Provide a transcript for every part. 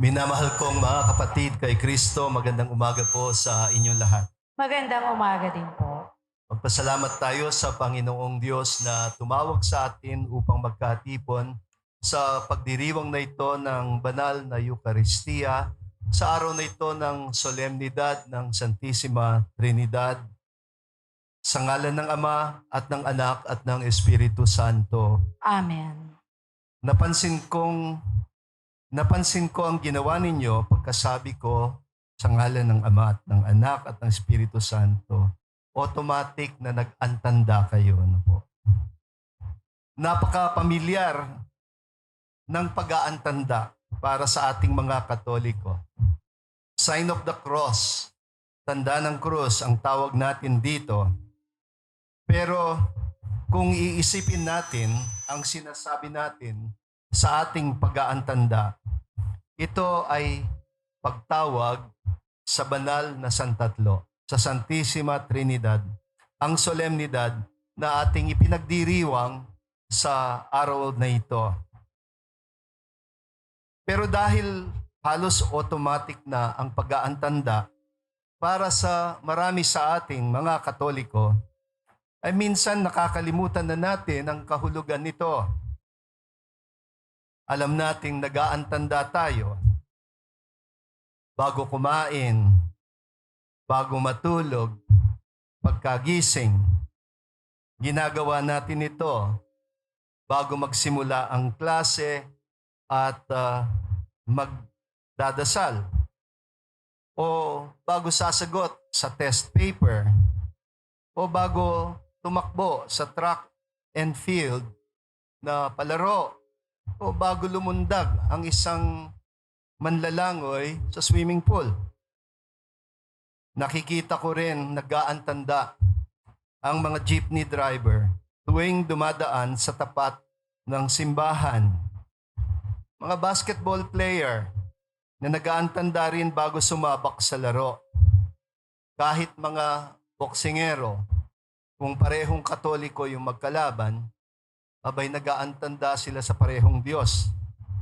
Minamahal kong mga kapatid kay Kristo, magandang umaga po sa inyong lahat. Magandang umaga din po. Magpasalamat tayo sa Panginoong Diyos na tumawag sa atin upang magkatipon sa pagdiriwang na ito ng banal na Eukaristiya sa araw na ito ng solemnidad ng Santissima Trinidad sa ngalan ng Ama at ng Anak at ng Espiritu Santo. Amen. Napansin kong napansin ko ang ginawa ninyo pagkasabi ko sa ngalan ng Ama at ng Anak at ng Espiritu Santo. Automatic na nag-antanda kayo. Ano po? Napaka-pamilyar ng pag-aantanda para sa ating mga Katoliko. Sign of the Cross, tanda ng krus ang tawag natin dito. Pero kung iisipin natin ang sinasabi natin sa ating pag-aantanda, ito ay pagtawag sa banal na Santatlo, sa Santissima Trinidad, ang solemnidad na ating ipinagdiriwang sa araw na ito. Pero dahil halos automatic na ang pag-aantanda para sa marami sa ating mga Katoliko, ay minsan nakakalimutan na natin ang kahulugan nito. Alam nating nag-aantanda tayo bago kumain, bago matulog, pagkagising. Ginagawa natin ito bago magsimula ang klase at ah, magdadasal o bago sasagot sa test paper o bago tumakbo sa track and field na palaro o bago lumundag ang isang manlalangoy sa swimming pool. Nakikita ko rin nag-aantanda ang mga jeepney driver tuwing dumadaan sa tapat ng simbahan. Mga basketball player na nag-aantanda rin bago sumabak sa laro. Kahit mga boksingero, kung parehong katoliko yung magkalaban, abay nag-aantanda sila sa parehong Diyos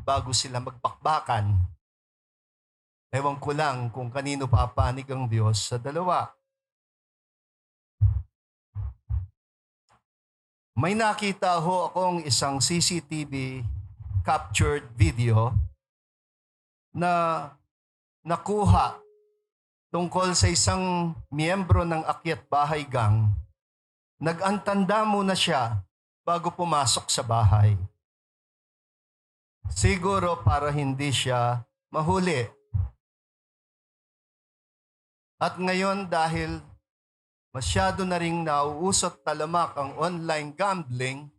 bago sila magbakbakan. Ewan ko lang kung kanino papanig ang Diyos sa dalawa. May nakita ho akong isang CCTV captured video na nakuha tungkol sa isang miyembro ng Akyat Bahay Gang. Nag-antanda muna siya bago pumasok sa bahay. Siguro para hindi siya mahuli. At ngayon dahil masyado na ring nauusot talamak ang online gambling,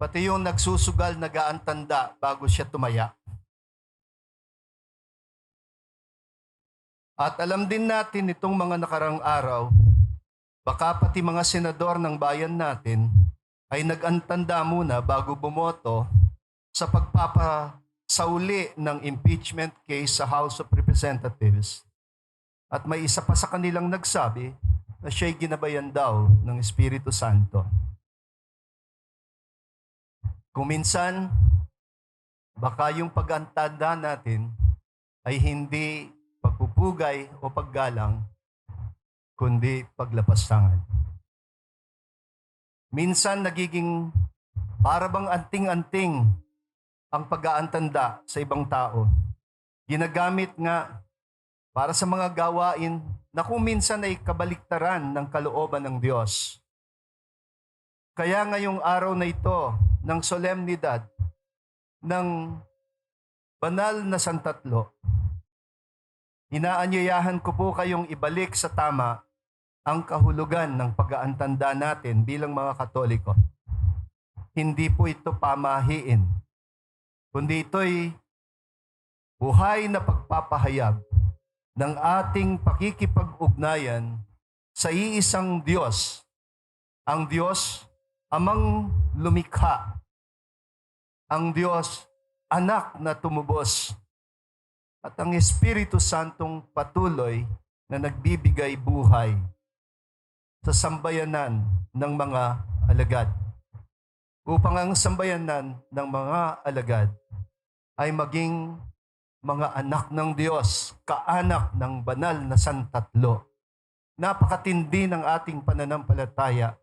pati yung nagsusugal nag-aantanda bago siya tumaya. At alam din natin itong mga nakarang araw, baka pati mga senador ng bayan natin ay nag-antanda muna bago bumoto sa pagpapasauli ng impeachment case sa House of Representatives. At may isa pa sa kanilang nagsabi na siya'y ginabayan daw ng Espiritu Santo. Kung minsan, baka yung pag-antanda natin ay hindi pagpupugay o paggalang, kundi paglapastangan. Minsan nagiging para bang anting-anting ang pag-aantanda sa ibang tao. Ginagamit nga para sa mga gawain na kung minsan ay kabaliktaran ng kalooban ng Diyos. Kaya ngayong araw na ito ng solemnidad ng banal na santatlo, inaanyayahan ko po kayong ibalik sa tama ang kahulugan ng pag-aantanda natin bilang mga Katoliko. Hindi po ito pamahiin, kundi ito'y buhay na pagpapahayag ng ating pakikipag-ugnayan sa iisang Diyos, ang Diyos amang lumikha, ang Diyos anak na tumubos, at ang Espiritu Santong patuloy na nagbibigay buhay sa sambayanan ng mga alagad. Upang ang sambayanan ng mga alagad ay maging mga anak ng Diyos, kaanak ng banal na santatlo. Napakatindi ng ating pananampalataya.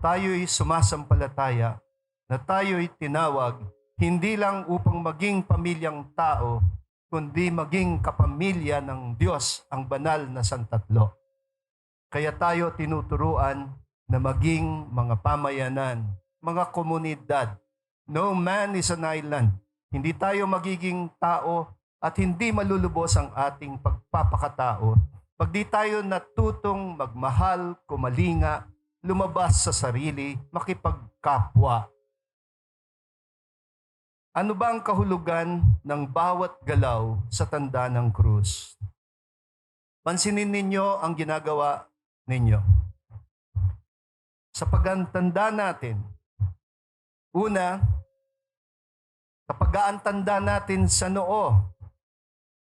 Tayo'y sumasampalataya na tayo'y tinawag hindi lang upang maging pamilyang tao, kundi maging kapamilya ng Diyos ang banal na santatlo. Kaya tayo tinuturuan na maging mga pamayanan, mga komunidad. No man is an island. Hindi tayo magiging tao at hindi malulubos ang ating pagpapakatao pag di tayo natutong magmahal, kumalinga, lumabas sa sarili, makipagkapwa. Ano ba ang kahulugan ng bawat galaw sa tanda ng krus? Pansinin ninyo ang ginagawa ninyo. Sa pagantanda natin, una, kapag aantanda natin sa noo,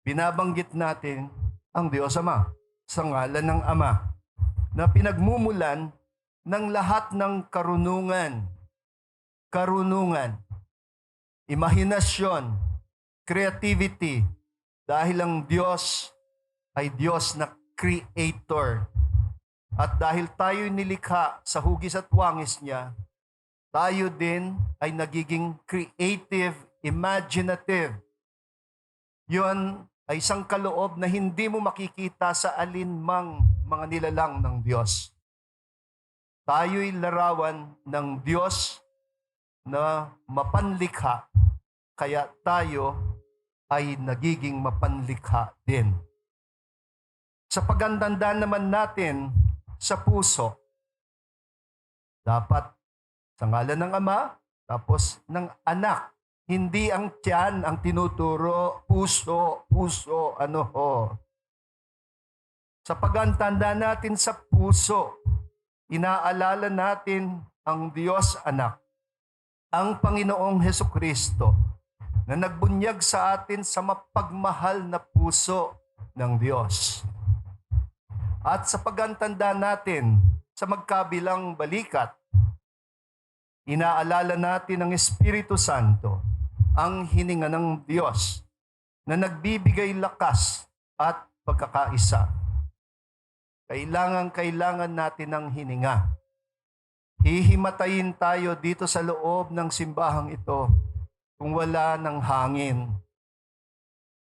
binabanggit natin ang Diyos Ama sa ngalan ng Ama na pinagmumulan ng lahat ng karunungan, karunungan, imahinasyon, creativity, dahil ang Diyos ay Diyos na creator. At dahil tayo nilikha sa hugis at wangis niya, tayo din ay nagiging creative, imaginative. Yun ay isang kaloob na hindi mo makikita sa alinmang mga nilalang ng Diyos. Tayo'y larawan ng Diyos na mapanlikha, kaya tayo ay nagiging mapanlikha din. Sa pagandanda naman natin sa puso, dapat sa ngalan ng Ama, tapos ng anak, hindi ang tiyan ang tinuturo, puso, puso, ano ho. Sa pagantanda natin sa puso, inaalala natin ang Diyos anak, ang Panginoong Heso Kristo, na nagbunyag sa atin sa mapagmahal na puso ng Diyos. At sa pagantanda natin sa magkabilang balikat, inaalala natin ang Espiritu Santo, ang hininga ng Diyos na nagbibigay lakas at pagkakaisa. Kailangan kailangan natin ng hininga. Hihimatayin tayo dito sa loob ng simbahang ito kung wala ng hangin.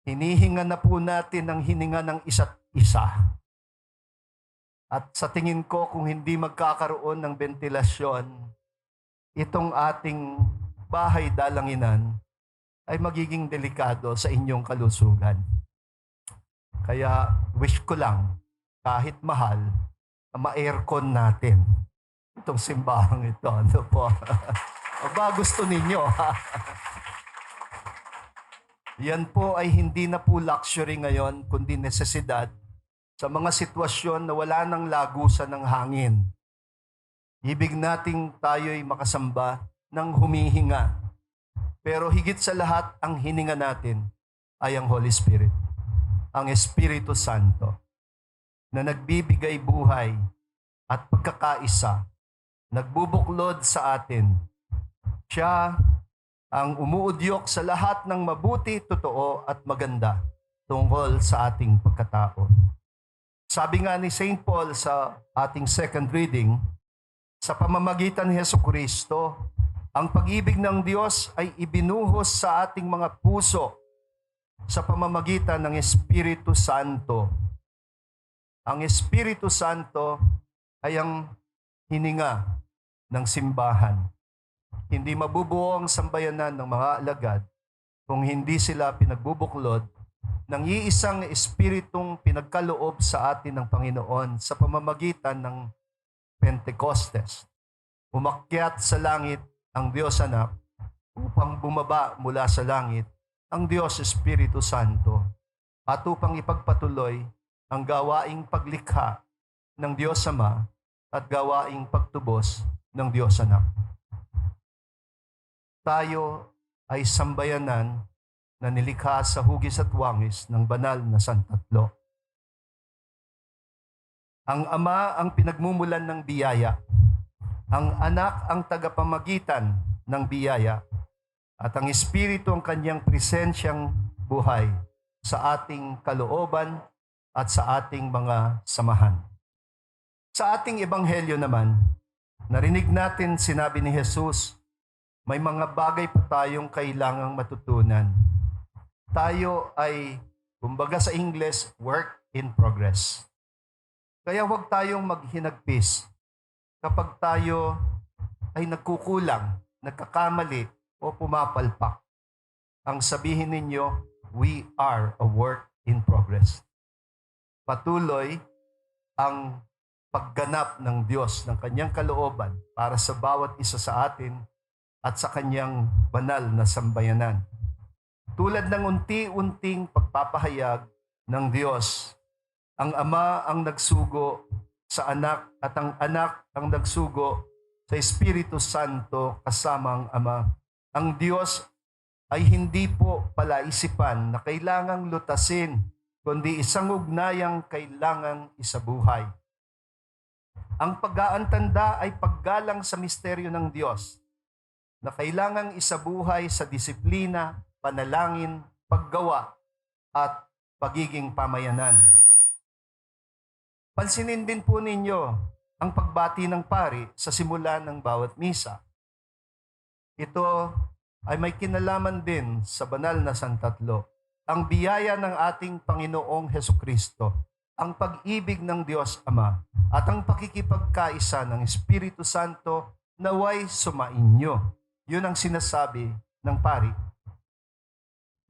Hinihinga na po natin ang hininga ng isa't isa. At sa tingin ko, kung hindi magkakaroon ng ventilasyon, itong ating bahay dalanginan ay magiging delikado sa inyong kalusugan. Kaya wish ko lang, kahit mahal, na ma-aircon natin itong simbahang ito. Ano po? o ba gusto ninyo? Yan po ay hindi na po luxury ngayon, kundi nesesidad sa mga sitwasyon na wala nang lagusan ng hangin. Ibig nating tayo'y makasamba ng humihinga. Pero higit sa lahat, ang hininga natin ay ang Holy Spirit, ang Espiritu Santo, na nagbibigay buhay at pagkakaisa, nagbubuklod sa atin. Siya ang umuudyok sa lahat ng mabuti, totoo at maganda tungkol sa ating pagkatao. Sabi nga ni St. Paul sa ating second reading, sa pamamagitan ni Heso Kristo, ang pag-ibig ng Diyos ay ibinuhos sa ating mga puso sa pamamagitan ng Espiritu Santo. Ang Espiritu Santo ay ang hininga ng simbahan. Hindi mabubuo ang sambayanan ng mga alagad kung hindi sila pinagbubuklod ng iisang espiritong pinagkaloob sa atin ng Panginoon sa pamamagitan ng Pentecostes. Umakyat sa langit ang Diyos Anak upang bumaba mula sa langit ang Diyos Espiritu Santo at upang ipagpatuloy ang gawaing paglikha ng Diyos Ama at gawaing pagtubos ng Diyos Anak. Tayo ay sambayanan na nilikha sa hugis at wangis ng banal na santatlo. Ang Ama ang pinagmumulan ng biyaya. Ang anak ang tagapamagitan ng biyaya. At ang Espiritu ang kanyang presensyang buhay sa ating kalooban at sa ating mga samahan. Sa ating ebanghelyo naman, narinig natin sinabi ni Jesus, may mga bagay pa tayong kailangang matutunan. Tayo ay, kumbaga sa English, work in progress. Kaya huwag tayong maghinagpis kapag tayo ay nagkukulang, nagkakamali o pumapalpak. Ang sabihin ninyo, we are a work in progress. Patuloy ang pagganap ng Diyos ng kanyang kalooban para sa bawat isa sa atin at sa kanyang banal na sambayanan. Tulad ng unti-unting pagpapahayag ng Diyos, ang Ama ang nagsugo sa anak at ang anak ang nagsugo sa Espiritu Santo kasama ang Ama. Ang Diyos ay hindi po palaisipan na kailangang lutasin, kundi isang ugnayang kailangang isabuhay. Ang pag-aantanda ay paggalang sa misteryo ng Diyos na kailangang isabuhay sa disiplina, panalangin, paggawa, at pagiging pamayanan. Pansinin din po ninyo ang pagbati ng pari sa simula ng bawat misa. Ito ay may kinalaman din sa banal na Santatlo. Ang biyaya ng ating Panginoong Heso Kristo, ang pag-ibig ng Diyos Ama, at ang pakikipagkaisa ng Espiritu Santo naway sumainyo. Yun ang sinasabi ng pari.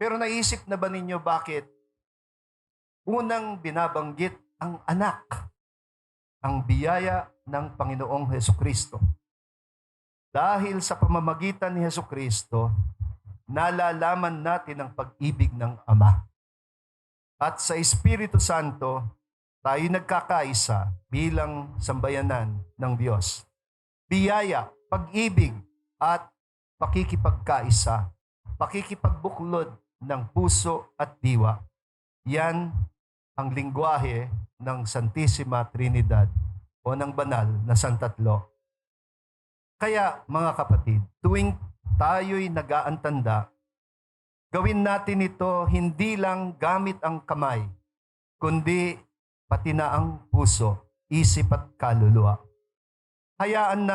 Pero naisip na ba ninyo bakit unang binabanggit ang anak, ang biyaya ng Panginoong Heso Kristo? Dahil sa pamamagitan ni Heso Kristo, nalalaman natin ang pag-ibig ng Ama. At sa Espiritu Santo, tayo nagkakaisa bilang sambayanan ng Diyos. Biyaya, pag-ibig, at pakikipagkaisa, pakikipagbuklod ng puso at diwa. Yan ang lingwahe ng Santissima Trinidad o ng banal na Santatlo. Kaya mga kapatid, tuwing tayo'y nagaantanda, gawin natin ito hindi lang gamit ang kamay, kundi pati na ang puso, isip at kaluluwa. Hayaan na